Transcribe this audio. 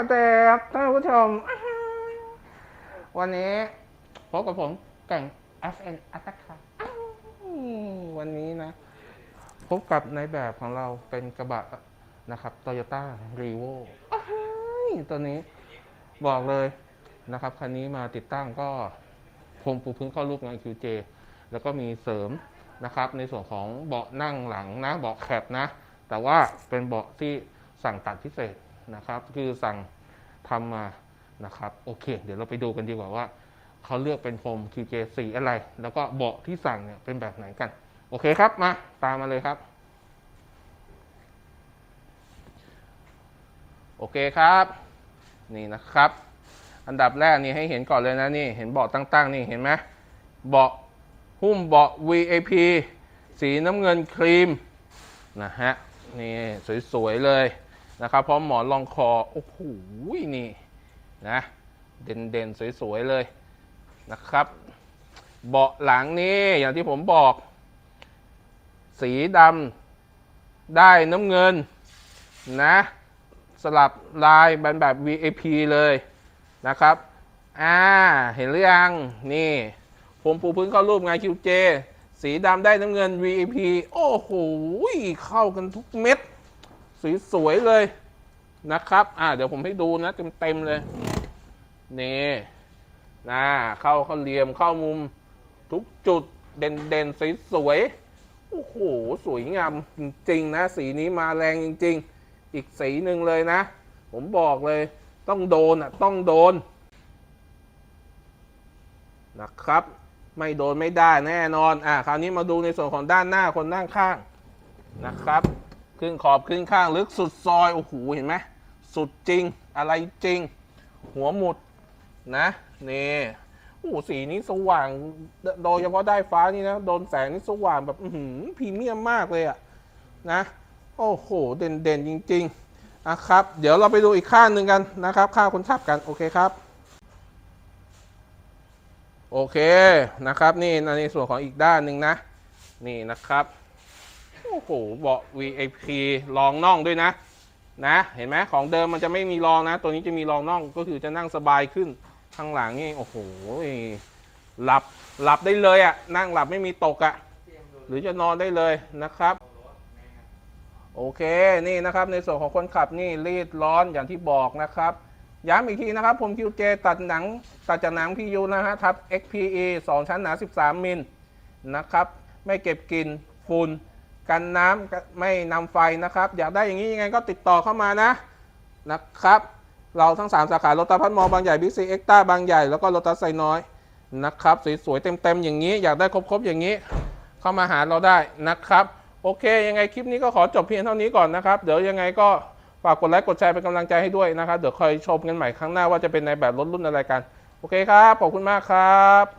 วัสดีครับท่านผู้ชม วันนี้พบกับผมแก่ง FN a t t a c ครับวันนี้นะ พบกับในแบบของเราเป็นกระบะนะครับ Toyota r e v o ตัวนี้บอกเลยนะครับ คันนี้มาติดตั้งก็พรมปูพื้นเข้ารูปงาน QJ แล้วก็มีเสริมนะครับ ในส่วนของเบาะนั่งหลังนะ เบาะแคบนะ แต่ว่าเป็นเบาะที่สั่งตัดพิเศษนะครับ คือสั่ง ทำมานะครับโอเค เดี๋ยวเราไปดูกันดีกว่าว่าเขาเลือกเป็นพรม QJ สีอะไร แล้วก็เบาะที่สั่งเนี่ยเป็นแบบไหนกัน โอเคครับมาตามมาเลยครับ โอเคครับ นี่นะครับ อันดับแรกนี่ให้เห็นก่อนเลยนะนี่เห็นเบาะตั้งๆ นี่เห็นไหมเบาะหุ้มเบาะ VIP สีน้ำเงินครีมนะฮะนี่สวยๆเลย นะครับพร้อมหมอนรองคอโอ้โหนี่นะเด่นๆ สวยๆเลยนะครับ เบาะหลังนี่อย่างที่ผมบอก สีดำได้น้ำเงินนะสลับลายแบบแบบ VIP เลยนะครับ อ่า เห็นหรือยัง นี่ผมปูพื้นเข้ารูปไง QJ สีดำได้น้ำเงิน VIP โอ้โห เข้ากันทุกเม็ด สีสวยๆเลยนะครับ อ่าเดี๋ยวผมให้ดูนะเต็มๆเลย นี่นะเข้าเข้าเหลี่ยมเข้ามุมทุกจุดเด่นเด่นๆสวยๆโอ้โห สวยงามจริงๆนะ สีนี้มาแรงจริง ๆ อีกสีหนึ่งเลยนะ ผมบอกเลย ต้องโดนอะ ต้องโดน นะครับ ไม่โดนไม่ได้แน่นอน อ่าคราวนี้มาดูในส่วนของด้านหน้าคนนั่งข้างนะครับ ขึ้นขอบขึ้นข้างลึกสุดซอยโอ้โหเห็นไหมสุดจริงอะไรจริง หัวหมุดนะนี่โอ้โหสีนี้สว่าง โดยเฉพาะได้ฟ้านี่นะโดนแสงนี่สว่างแบบอืพรีเมียมมากเลยอะนะ โอ้โห เด่นเด่นๆจริงๆนะครับ เดี๋ยวเราไปดูอีกข้างหนึ่งกันนะครับ ข้างคนขับกันโอเคครับโอเคนะครับ นี่ในส่วนของอีกด้านหนึ่งนะ นี่นะครับ โอ้โหเบาะ VIP รองน่องด้วยนะนะ เห็นไหมของเดิมมันจะไม่มีรองนะ ตัวนี้จะมีรองน่องก็คือจะนั่งสบายขึ้นข้างหลังนี่โอ้โหหลับหลับได้เลยอะ่ะนั่งหลับไม่มีตกอะ่ะหรือจะนอนได้เลยนะครับ โอเคนี่นะครับในส่วนของคนขับนี่รีดร้อนอย่างที่บอกนะครับ ย้ำอีกทีนะครับผม QJ ตัดหนังตัดจากหนัง PU นะฮะทับ XPE 2 ชั้นหนา 13 มิลนะครับ ไม่เก็บกลิ่นฝุ่น กันน้ำไม่นำไฟนะครับ อยากได้อย่างนี้ยังไงก็ติดต่อเข้ามานะนะครับ เราทั้ง 3 สาขาโลตัสพัทมอว์บางใหญ่บิ๊กซีเอ็กต้าบางใหญ่แล้วก็โลตัสไซน้อยนะครับสวยๆเต็มๆอย่างนี้ อยากได้ครบๆอย่างนี้ เข้ามาหาเราได้นะครับ โอเค ยังไงคลิปนี้ก็ขอจบเพียงเท่านี้ก่อนนะครับ เดี๋ยวยังไงก็ฝากกดไลค์กดแชร์เป็นกำลังใจให้ด้วยนะครับ เดี๋ยวคอยชมกันใหม่ครั้งหน้าว่าจะเป็นในแบบรถรุ่นอะไรกัน โอเคครับ ขอบคุณมากครับ